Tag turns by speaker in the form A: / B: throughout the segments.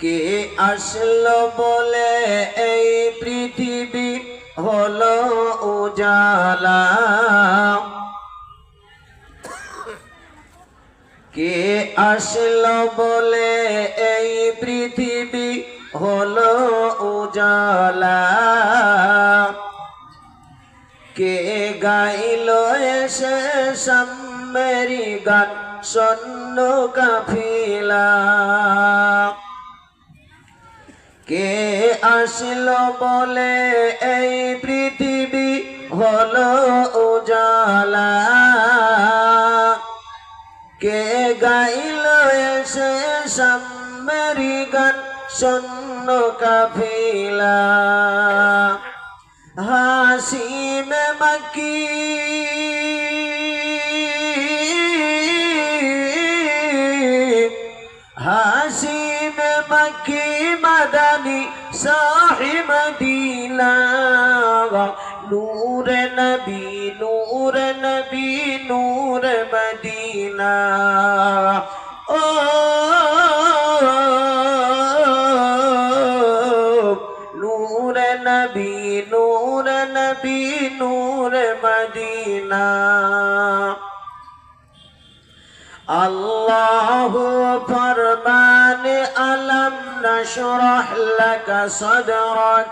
A: কে আসলো বলে এই পৃথিবী হলো উজালা? কে আসলো বলে এই পৃথিবী হলো উজালা? কে গাইল এসে সামেরি গান সন্ন কাফিলা কে আসলো বলে এই পৃথিবী হলো উজালা? কে গাইল এসে সামেরি গান সন্ন কাফিলা? হাসিম মকি মদনী সাহিব দিলা নূর নবী নূর নবী, নূর মদিনা। ও, নূর নবী নূর নবী, নূর আল্লাহ ফরমান আলম নশরহ লক সদরক।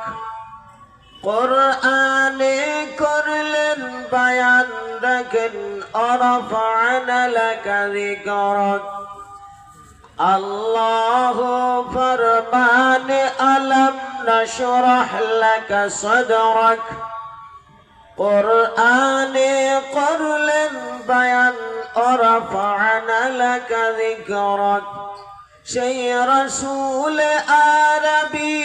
A: কোরআনে করলেন, বায়ান দেখেন অরফান লক যিকরক। আল্লাহ ফরমান আলম নশরহ লক সদরক। কোরআনে করলেন বায়ান অরফানা লক যিকরক। সেই রসুল আরবি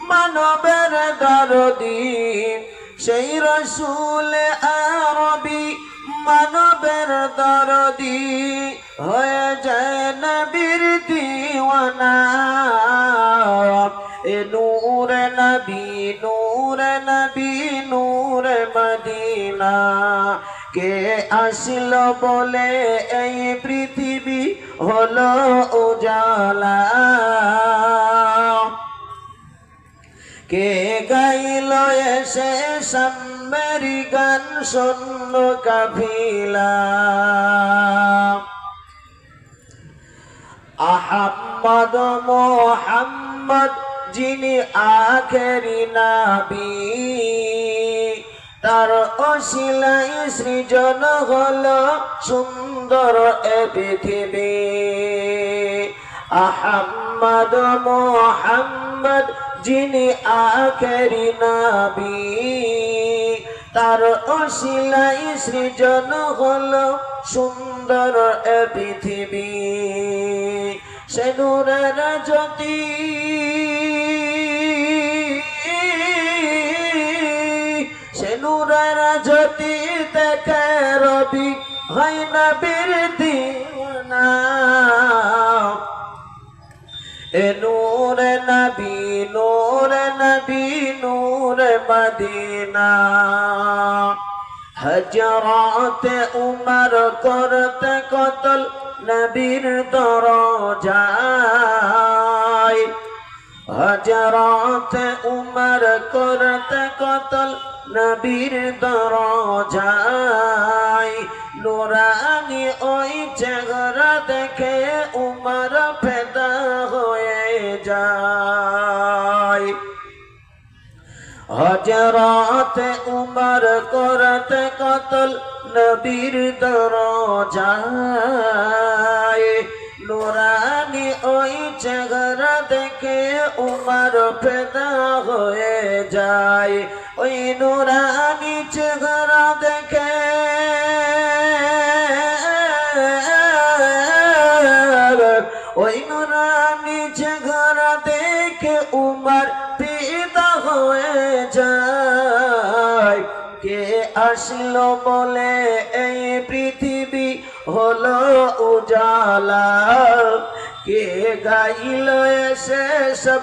A: মানবের দরদি। সেই রসুল আরবি মানবের দরদি। হয়ে যায় নবীর দিওয়ানা। এ নূর নবী নূর নবী, নূর মদিনা। কে আসল বলে এই পৃথিবী হলো উজালা। কে গাইল এসে সাম্মেরি গান শূন্য কাফিলা। আহাম্মদ মোহাম্মদ যিনি আখেরি নাবি, তার অশিলাই সৃজন হল সুন্দর এ পৃথিবী। আহাম্মদ মোহাম্মদ যিনি আখেরি নাবি, তার অশিলাই সৃজন হল সুন্দর এ পৃথিবী। সে নূরের জ্যোতি জ্যোতি দেখে রবি, হয় না দিনা এ নূর নবী নূর নবী, নূর মদিনা। হজরত উমর করতে কতল নবীর দরজায়। হজরত উমর করতে কতল নবীর দরজায় নুরানি ওই চেহারা দেখে উমর ফেদা হয়ে যায়। হজরত উমর করতে কতল নবীর দরজায় ফেদা হয়ে যায়, ওই নুরানি চেহারা দেখে। ওই নুরানি চেহারা দেখে উমর ফিদা হয়ে যায়। কে আসলো বলে এই পৃথিবী হলো উজালা। কে গাইল এসে সব